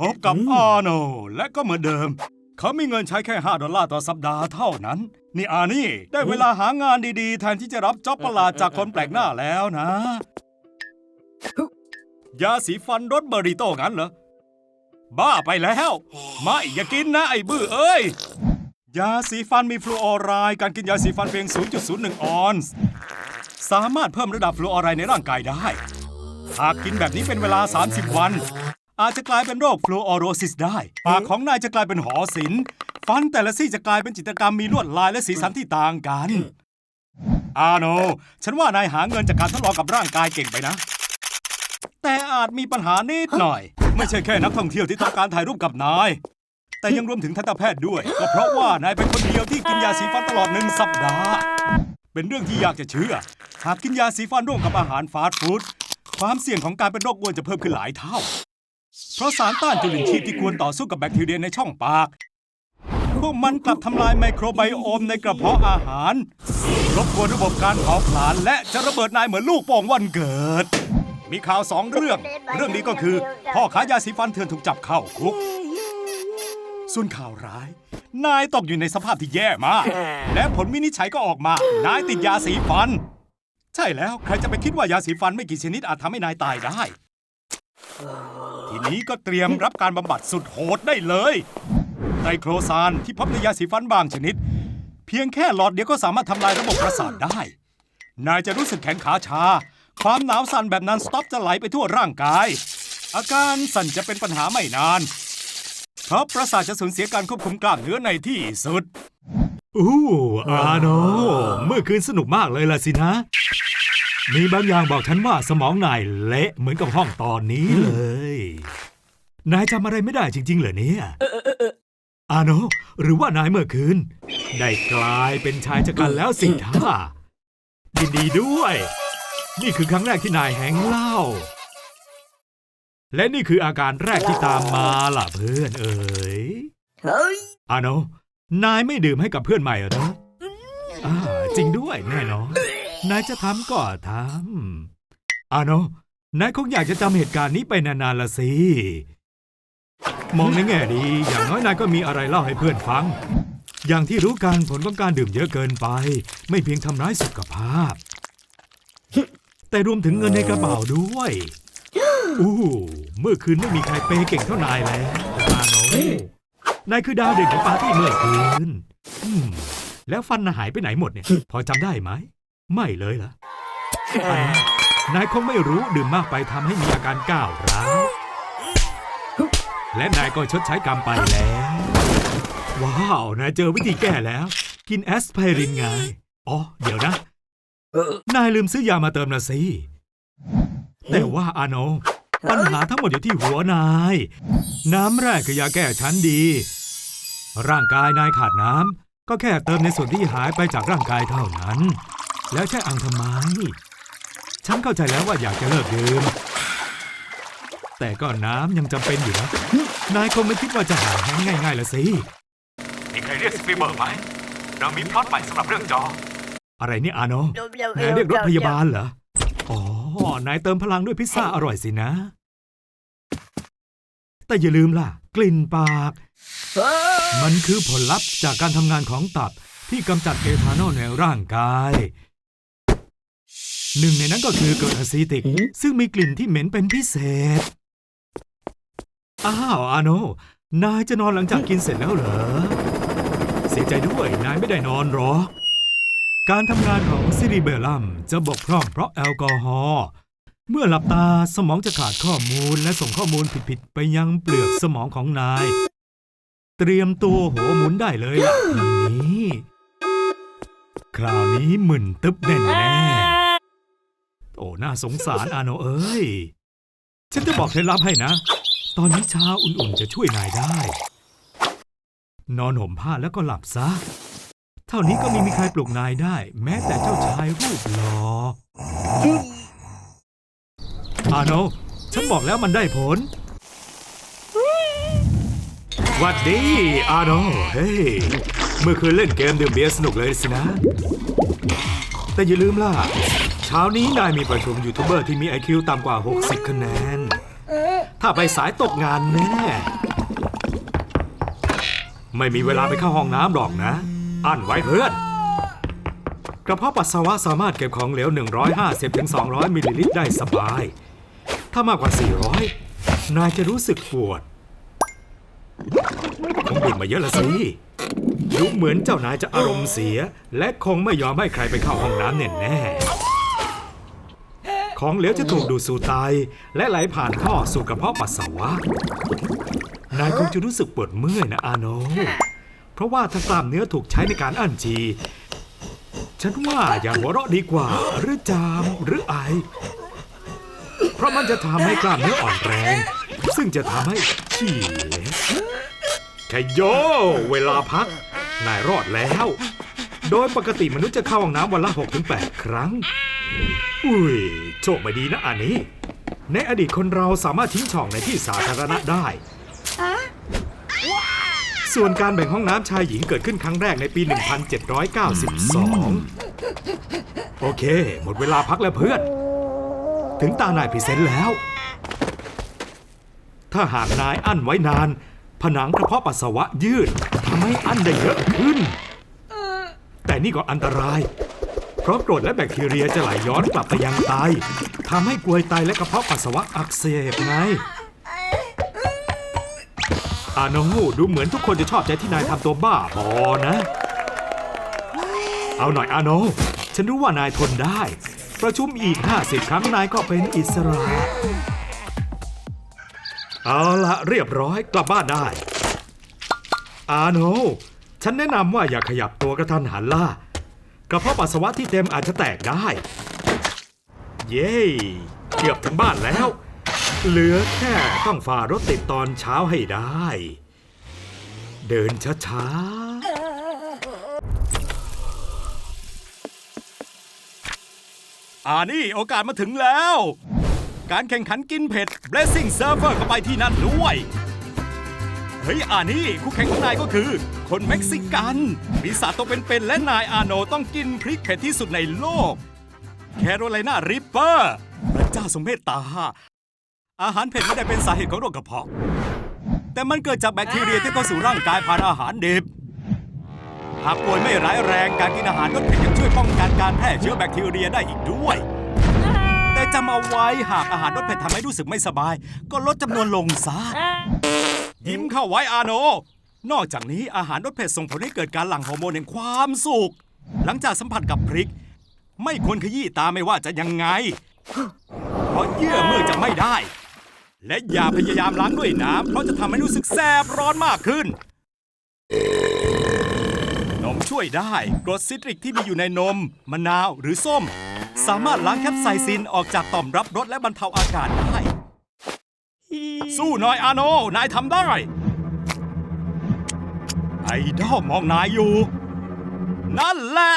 พบกับอาโนและก็เหมือนเดิม เขามีเงินใช้แค่ 5 ดอลลาร์ต่อสัปดาห์เท่านั้น นี่อานี่ ได้เวลาหางานดีๆ แทนที่จะรับจ็อบประหลาดจากคนแปลกหน้าแล้วนะ ยาสีฟันรสเบอริโต้งั้นเหรอ บ้าไปแล้ว ไม่อย่ากินนะไอ้บื้อเอ้ย ยาสีฟันมีฟลูออไรด์การกินยาสีฟันเพียง 0.01 ออนซ์สามารถเพิ่มระดับฟลูออไรด์ในร่างกายได้ หากกินแบบนี้เป็นเวลา 30 วัน อาจจะกลายเป็นโรคฟลูออโรซิสได้ ปากของนายจะกลายเป็นหอศิลป์ฟันแต่ละซี่จะกลายเป็นจิตรกรรมมีลวดลายและสีสันที่ต่างกัน อาโน ฉันว่านายหาเงินจากการทดลองกับร่างกายเก่งไปนะ แต่อาจมีปัญหานิดหน่อย ไม่ใช่แค่นักท่องเที่ยวที่ต้องการถ่ายรูปกับนาย แต่ยังรวมถึงทันตแพทย์ด้วย ก็เพราะว่านายเป็นคนเดียวที่กินยาสีฟันตลอดหนึ่งสัปดาห์ เป็นเรื่องที่อยากจะเชื่อ หากกินยาสีฟันร่วมกับอาหารฟาสต์ฟู้ดความเสี่ยงของการเป็นโรคอ้วนจะเพิ่มขึ้นหลายเท่า เพราะสารต้านจุลินทรีย์ที่ควรต่อสู้กับแบคทีเรียในช่องปาก พวกมันกลับทำลายไมโครไบโอมในกระเพาะอาหาร รบกวนระบบการเผาผลาญและจะระเบิดนายเหมือนลูกโป่งวันเกิด มีข่าวสองเรื่อง เรื่องนี้ก็คือ พ่อขายยาสีฟันเถื่อนถูกจับเข้าคุก ส่วนข่าวร้าย นายตกอยู่ในสภาพที่แย่มาก และผลวินิจฉัยก็ออกมา นายติดยาสีฟัน ใช่แล้วใครจะไปคิดว่ายาสีฟันไม่กี่ชนิดอาจทำให้นายตายได้ ทีนี้ก็เตรียมรับการบำบัดสุดโหดได้เลยไดโครซานที่พบในยาสีฟันบางชนิด เพียงแค่หลอดเดียวก็สามารถทำลายระบบประสาทได้ นายจะรู้สึกแขนขาชา ความหนาวสั่นแบบนั้นสต็อปจะไหลไปทั่วร่างกาย อาการสั่นจะเป็นปัญหาไม่นาน เพราะประสาทจะสูญเสียการควบคุมกล้ามเนื้อในที่สุด อู้อาโนเมื่อคืนสนุกมากเลยล่ะสินะ มีบางอย่างบอกฉันว่าสมองนายเละเหมือนกับห้องตอนนี้เลย นายจำอะไรไม่ได้จริง ๆ เหรอเนี่ยอาโนหรือว่านายเมื่อคืน ได้กลายเป็นชายชะกันแล้วสิท่ายินดีด้วย นี่คือครั้งแรกที่นายแหงเหล้าและนี่คืออาการแรกที่ตามมาล่ะเพื่อนเอ๋ยอาโนนายไม่ดื่มให้กับเพื่อนใหม่เหรออ่าจริงด้วยแน่นอน นายจะทำก็ทำอาโนนายคงอยากจะจำเหตุการณ์นี้ไปนานๆละสิ มองในแง่ดี อย่างน้อยนายก็มีอะไรเล่าให้เพื่อนฟัง อย่างที่รู้กันผลของการดื่มเยอะเกินไป ไม่เพียงทำร้ายสุขภาพ แต่รวมถึงเงินในกระเป๋าด้วย อู้เมื่อคืนไม่มีใครเปย์เก่งเท่านายแล้วอาโนนายคือดาวเด่นของปาร์ตี้เมื่อคืนอืมแล้วฟันหายไปไหนหมดเนี่ย พอจำได้ไหม ไม่เลยเหรออันนั้นนายคงไม่รู้ดื่มมากไปทำให้มีอาการก้าวร้าวและนายก็ชดใช้กรรมไปแล้ว ว้าว นายเจอวิธีแก้แล้ว กินแอสไพรินไง อ๋อ เดี๋ยวนะ นายลืมซื้อยามาเติมนะสิ แต่ว่าอาโน ปัญหาทั้งหมดอยู่ที่หัวนาย น้ำแรกคือยาแก้ชั้นดี ร่างกายนายขาดน้ำก็แค่เติมในส่วนที่หายไปจากร่างกายเท่านั้น แล้วใช่อังทำไม ฉันเข้าใจแล้วว่าอยากจะเลิกดื่ม แต่ก็น้ำยังจำเป็นอยู่นะ นายคงไม่คิดว่าจะหายแห้งง่ายๆละสิ มีใครเรียกสปีเบิร์กไหม เรามีพล็อตใหม่สำหรับเรื่องจอ อะไรเนี่ยอาโนนายเรียกรถพยาบาลเหรอ อ๋อ นายเติมพลังด้วยพิซซ่าอร่อยสินะ แต่อย่าลืมล่ะ กลิ่นปาก มันคือผลลัพธ์จากการทำงานของตับที่กำจัดเอทานอลในร่างกาย หนึ่งในนั้นก็คือเกิดอะซีติก ซึ่งมีกลิ่นที่เหม็นเป็นพิเศษ อ้าวอาโน นายจะนอนหลังจากกินเสร็จแล้วเหรอ เสียใจด้วยนายไม่ได้นอนหรอกการทำงานของซิริเบลลัมจะบกพร่องเพราะแอลกอฮอล์เมื่อหลับตาสมองจะขาดข้อมูลและส่งข้อมูลผิดๆไปยังเปลือกสมองของนาย เตรียมตัวหัวหมุนได้เลยล่ะทีนี้ คราวนี้มึนตึ๊บแน่แน่ๆ โอ้ น่าสงสารอาโนเอ้ย ฉันจะบอกเคล็ดลับให้นะ ตอนนี้ชาอุ่นๆจะช่วยนายได้ นอนห่มผ้าแล้วก็หลับซะ เท่านี้ก็ไม่มีใครปลุกนายได้ แม้แต่เจ้าชายรูปหล่ออาโน ฉันบอกแล้วมันได้ผลหวัดดี อาโน เฮ้ย เมื่อคืนเล่นเกมดื่มเบียร์สนุกเลยสินะ แต่อย่าลืมล่ะ ช้านี้นายมีประชุมยูทูบเบอร์ที่มี IQ ต่ำกว่า 60 คะแนน ถ้าไปสายตกงานแน่ ไม่มีเวลาไปเข้าห้องน้ำหรอกนะ อั้นไว้เพื่อน กระเพาะปัสสาวะสามารถเก็บของเหลว 150-200 มิลลิลิตรได้สบาย ถ้ามากกว่า 400 นายจะรู้สึกปวดคงบ่นมาเยอะละสิดูเหมือนเจ้านายจะอารมณ์เสีย และคงไม่ยอมให้ใครไปเข้าห้องน้ำแน่แน่ ของเหลวจะถูกดูดสู่ไตและไหลผ่านท่อสู่กระเพาะปัสสาวะ นายคงจะรู้สึกปวดเมื่อยนะอาโน เพราะว่าถ้ากล้ามเนื้อถูกใช้ในการอั้นฉี่ฉันว่าอย่าหัวเราะดีกว่า หรือจามหรือไอ เพราะมันจะทำให้กล้ามเนื้ออ่อนแรง ซึ่งจะทำให้ฉี่เล็กแค่โย เวลาพัก นายรอดแล้ว โดยปกติมนุษย์จะเข้าห้องน้ำวันละ 6-8 ครั้ง อุ้ยโชคไม่ดีนะอันนี้ ในอดีตคนเราสามารถทิ้งช่องในที่สาธารณะได้ ส่วนการแบ่งห้องน้ำชายหญิงเกิดขึ้นครั้งแรกในปี 1792 โอเค หมดเวลาพักแล้วเพื่อน ถึงตานายพรีเซนต์แล้ว ถ้าหากนายอั้นไว้นาน ผนังกระเพาะปัสสาวะยืดทำให้อั้นได้เยอะขึ้น แต่นี่ก็อันตราย เพราะกรดและแบคทีเรียจะไหลย้อนกลับไปยังไตทำให้กรวยไตและกระเพาะปัสสาวะอักเสบไงอาโนดูเหมือนทุกคนจะชอบใจที่นายทำตัวบ้าบอนะ เอาหน่อยอาโนฉันรู้ว่านายทนได้ ประชุมอีก 50 ครั้งนายก็เป็นอิสระ เอาละเรียบร้อยกลับบ้านได้อาโนฉันแนะนำว่าอย่าขยับตัวกระทันหันล่ะ กระเพาะปัสสาวะที่เต็มอาจจะแตกได้ เย้เกือบถึงบ้านแล้ว เหลือแค่ต้องฝ่ารถติดตอนเช้าให้ได้ เดินช้าอ่านี่โอกาสมาถึงแล้ว การแข่งขันกินเผ็ด Blessing Surfer ก็ไปที่นั่นด้วย เฮ้ยอ่านี่คู่แข่งของนายก็คือ คนเม็กซิกันปีศาจตัวเป็นๆและนายอาโนต้องกินพริกเผ็ดที่สุดในโลก แคโรไลนาริปเปอร์พระเจ้าทรงเมตตา อาหารเผ็ดไม่ได้เป็นสาเหตุของโรคกระเพาะ แต่มันเกิดจากแบคทีเรียที่เข้าสู่ร่างกายผ่านอาหารดิบหากป่วยไม่ร้ายแรงการกินอาหารรสเผ็ดยังช่วยป้องกันการแพร่เชื้อแบคทีเรียได้อีกด้วย แต่จำเอาไว้หากอาหารรสเผ็ดทำให้รู้สึกไม่สบาย ก็ลดจำนวนลงซะ ยิ้มเข้าไว้อาโน นอกจากนี้อาหารรสเผ็ดส่งผลให้เกิดการหลั่งฮอร์โมนแห่งความสุข หลังจากสัมผัสกับพริก ไม่ควรขยี้ตาไม่ว่าจะยังไง เพราะเยื่อมือจะไม่ได้ และอย่าพยายามล้างด้วยน้ำเพราะจะทำให้รู้สึกแสบร้อนมากขึ้น นมช่วยได้กรดซิตริกที่มีอยู่ในนม มะนาวหรือส้ม สามารถล้างแคปไซซินออกจากต่อมรับรสและบรรเทาอากาศได้ สู้หน่อยอาโน นายทำได้ ไอดอลมองนายอยู่ นั่นแหละ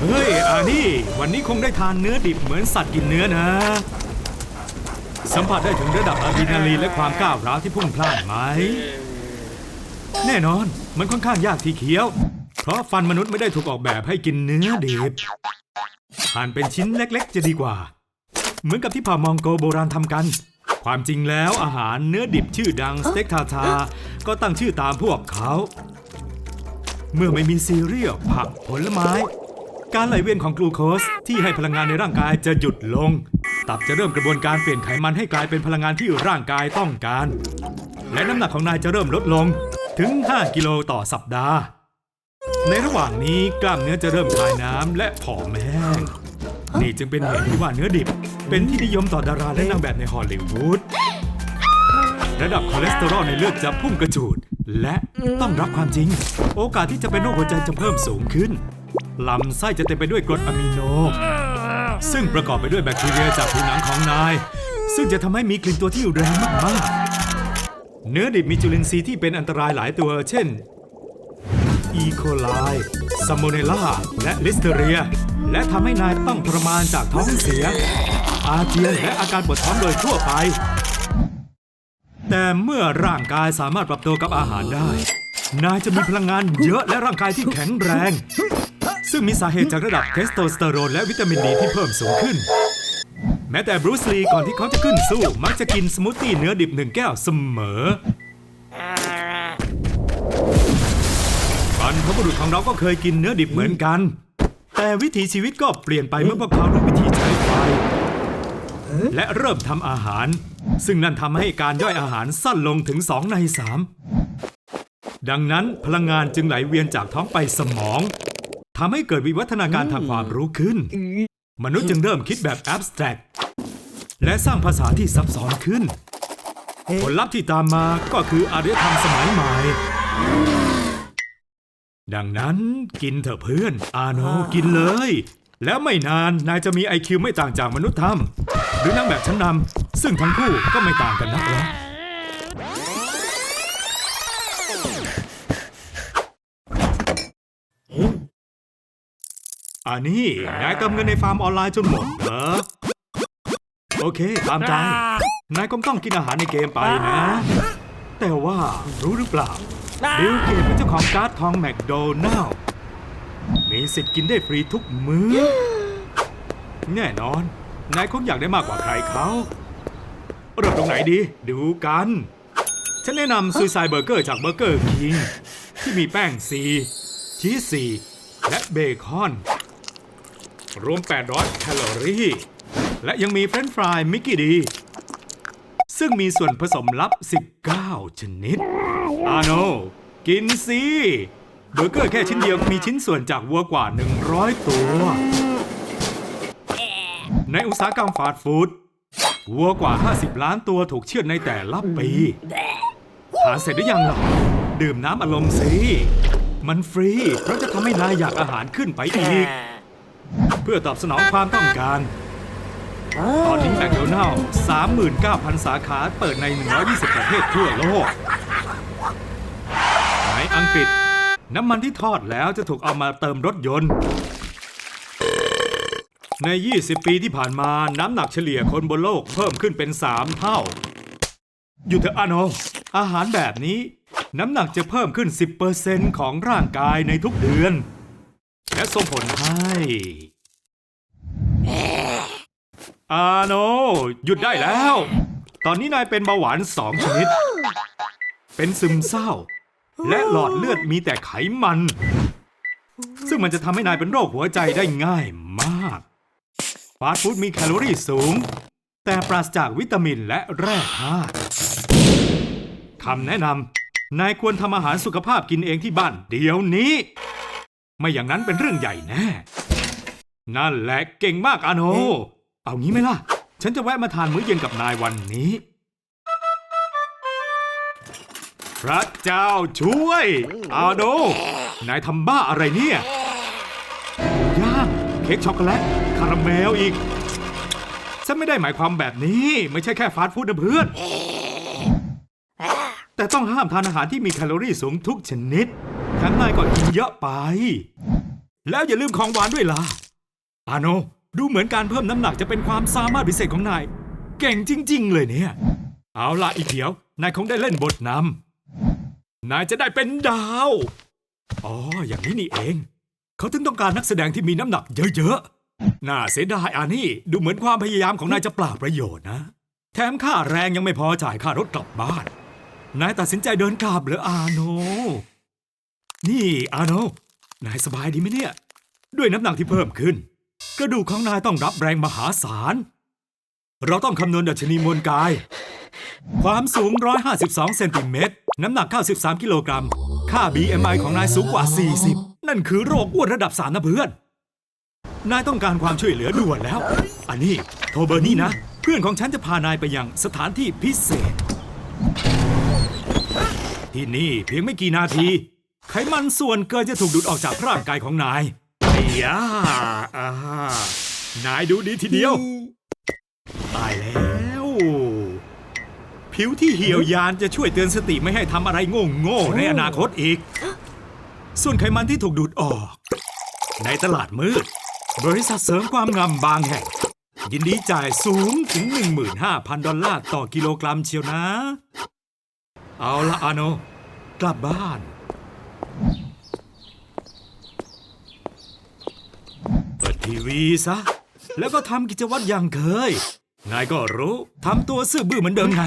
เฮ้ย อานี่ วันนี้คงได้ทานเนื้อดิบเหมือนสัตว์กินเนื้อนะ สัมผัสได้ถึงระดับอะดรีนาลีนและความก้าวร้าวที่พุ่งพล่านไหม แน่นอน มันค่อนข้างยากทีเคี้ยว เพราะฟันมนุษย์ไม่ได้ถูกออกแบบให้กินเนื้อดิบหั่นเป็นชิ้นเล็กๆ จะดีกว่า เหมือนกับที่ผ่ามองโกโบราณทำกัน ความจริงแล้วอาหารเนื้อดิบชื่อดังสเต็กทาทา ก็ตั้งชื่อตามพวกเขา เมื่อไม่มีซีเรียลผักผลไม้ การไหลเวียนของกลูโคสที่ให้พลังงานในร่างกายจะหยุดลง ตับจะเริ่มกระบวนการเปลี่ยนไขมันให้กลายเป็นพลังงานที่ร่างกายต้องการ และน้ำหนักของนายจะเริ่มลดลงถึง 5 กิโลต่อสัปดาห์ ในระหว่างนี้กล้ามเนื้อจะเริ่มคลายน้ำและผอมแห้ง นี่จึงเป็นเหตุที่ว่าเนื้อดิบ เป็นที่นิยมต่อดาราและนางแบบในฮอลลีวูด ระดับคอเลสเตอรอลในเลือดจะพุ่งกระฉูด และต้องรับความจริง โอกาสที่จะเป็นโรคหัวใจจะเพิ่มสูงขึ้น ลำไส้จะเต็มไปด้วยกรดอะมิโน ซึ่งประกอบไปด้วยแบคทีเรียจากผิวหนังของนาย ซึ่งจะทำให้มีกลิ่นตัวที่แรงมากๆเนื้อดิบมีจุลินทรีย์ที่เป็นอันตรายหลายตัว เช่น อีโคไลซัมโมเนล่า และลิสเทเรีย และทำให้นายต้องทรมานจากท้องเสีย อาเจียนและอาการปวดท้องโดยทั่วไป แต่เมื่อร่างกายสามารถปรับตัวกับอาหารได้ นายจะมีพลังงานเยอะและร่างกายที่แข็งแรง ซึ่งมีสาเหตุจากระดับเทสโทสเตอโรนและวิตามินดีที่เพิ่มสูงขึ้น แม้แต่บรูซลีก่อนที่เขาจะขึ้นสู้ มักจะกินสมูทตี้เนื้อดิบหนึ่งแก้วเสมอ รรพบุรุษของเราก็เคยกินเนื้อดิบเหมือนกัน แต่วิถีชีวิตก็เปลี่ยนไปเมื่อพวกเขารู้วิธีใช้ไฟ และเริ่มทำอาหาร ซึ่งนั่นทำให้การย่อยอาหารสั้นลงถึง2ใน3ดังนั้นพลังงานจึงไหลเวียนจากท้องไปสมองทำให้เกิดวิวัฒนาการทางความรู้ขึ้น มนุษย์จึงเริ่มคิดแบบ abstract และสร้างภาษาที่ซับซ้อนขึ้น ผลลัพธ์ที่ตามมาก็คืออารยธรรมสมัยใหม่ ดังนั้นกินเถอะเพื่อน อาโนกินเลย แล้วไม่นานนายจะมีไอคิวไม่ต่างจากมนุษย์ทำหรือนางแบบชั้นนำซึ่งทั้งคู่ก็ไม่ต่างกันนักหรอกอันนี้นายกำเงินในฟาร์มออนไลน์จนหมดเหรอโอเค ตามใจนายก็ต้องกินอาหารในเกมไปนะ แต่ว่ารู้หรือเปล่า บิลเกตเป็นเจ้าของการ์ดทองแมคโดนัลล์มีสิทธิ์กินได้ฟรีทุกมื้อ แน่นอน นายคงอยากได้มากกว่าใครเขาเริ่มตรงไหนดี ดูกัน ฉันแนะนำซูซายเบอร์เกอร์จากเบอร์เกอร์คิงที่มีแป้งซีชีสซีและเบคอน รวม 800 แคลอรี่ และยังมีเฟรนช์ฟรายมิกกี้ดี ซึ่งมีส่วนผสมลับ 19 ชนิด อาโน กินสิเบอร์เกอร์แค่ชิ้นเดียวมีชิ้นส่วนจากวัวกว่า 100 ตัว ในอุตสาหกรรมฟาสต์ฟู้ดวัวกว่า 50 ล้านตัวถูกเชือดในแต่ละปีทานเสร็จหรือยังล่ะดื่มน้ำอารมณ์สิ มันฟรีเพราะจะทำให้นายอยากอาหารขึ้นไปอีก เพื่อตอบสนองความต้องการตอนนี้แมคโดนัลล์39,000 สาขาเปิดใน 120 ประเทศทั่วโลก อังกฤษ น้ำมันที่ทอดแล้วจะถูกเอามาเติมรถยนต์ ใน 20 ปีที่ผ่านมาน้ำหนักเฉลี่ยคนบนโลกเพิ่มขึ้นเป็น 3 เท่า อยู่เถอะอาโนอาหารแบบนี้ น้ำหนักจะเพิ่มขึ้น 10%ของร่างกายในทุกเดือน และส่งผลให้อาโนหยุดได้แล้ว ตอนนี้นายเป็นเบาหวานสองชนิด เป็นซึมเศร้า และหลอดเลือดมีแต่ไขมัน ซึ่งมันจะทำให้นายเป็นโรคหัวใจได้ง่ายมากฟาสต์ฟู้ดมีแคลอรี่สูง แต่ปราศจากวิตามินและแร่ธาตุคำแนะนำนายควรทำอาหารสุขภาพกินเองที่บ้านเดี๋ยวนี้ ไม่อย่างนั้นเป็นเรื่องใหญ่แน่ นั่นแหละเก่งมากอาโน เอางี้ไหมล่ะ ฉันจะแวะมาทานมื้อเย็นกับนายวันนี้ พระเจ้าช่วย อาโนนายทำบ้าอะไรเนี่ยหมูย่างเค้กช็อกโกแลตคาราเมลอีก ฉันไม่ได้หมายความแบบนี้ ไม่ใช่แค่ฟาสต์ฟู้ดนะเพื่อน แต่ต้องห้ามทานอาหารที่มีแคลอรี่สูงทุกชนิดทั้งนายก็กินเยอะไป แล้วอย่าลืมของหวานด้วยล่ะ อาโน ดูเหมือนการเพิ่มน้ำหนักจะเป็นความสามารถพิเศษของนาย เก่งจริง ๆ เลยเนี่ย เอาล่ะอีเขียวนายคงได้เล่นบทนำ นายจะได้เป็นดาว อ๋อ อย่างนี้นี่เอง เขาถึงต้องการนักแสดงที่มีน้ำหนักเยอะๆ น่าเสียดายอานี่ ดูเหมือนความพยายามของนายจะเปล่าประโยชน์นะ แถมค่าแรงยังไม่พอจ่ายค่ารถกลับบ้าน นายตัดสินใจเดินกลับเหรืออาโน นี่อาโน นายสบายดีไหมเนี่ย ด้วยน้ำหนักที่เพิ่มขึ้น กระดูกของนายต้องรับแรงมหาศาล เราต้องคำนวณดัชนีมวลกาย ความสูง 152 เซนติเมตร น้ำหนัก 93 กิโลกรัม ค่า BMI ของนายสูงกว่า 40 นั่นคือโรคอ้วนระดับสามนะเพื่อน นายต้องการความช่วยเหลือด่วนแล้ว อันนี้โทรเบอร์นี่นะ เพื่อนของฉันจะพานายไปยังสถานที่พิเศษ ที่นี่เพียงไม่กี่นาที ไขมันส่วนเกินจะถูกดูดออกจากร่างกายของนายไอ้ยาอ่านายดูดีทีเดียว ผิวที่เหี่ยวยานจะช่วยเตือนสติไม่ให้ทำอะไรโง่ๆในอนาคตอีก ส่วนไขมันที่ถูกดูดออก ในตลาดมืด บริษัทเสริมความงามบางแห่ง ยินดีจ่ายสูงถึง 15,000 ดอลลาร์ต่อกิโลกรัมเชียวนะ เอาละอาโน กลับบ้าน เปิดทีวีซะ แล้วก็ทำกิจวัตรอย่างเคย นายก็รู้ ทำตัวซื่อบื้อเหมือนเดิมไง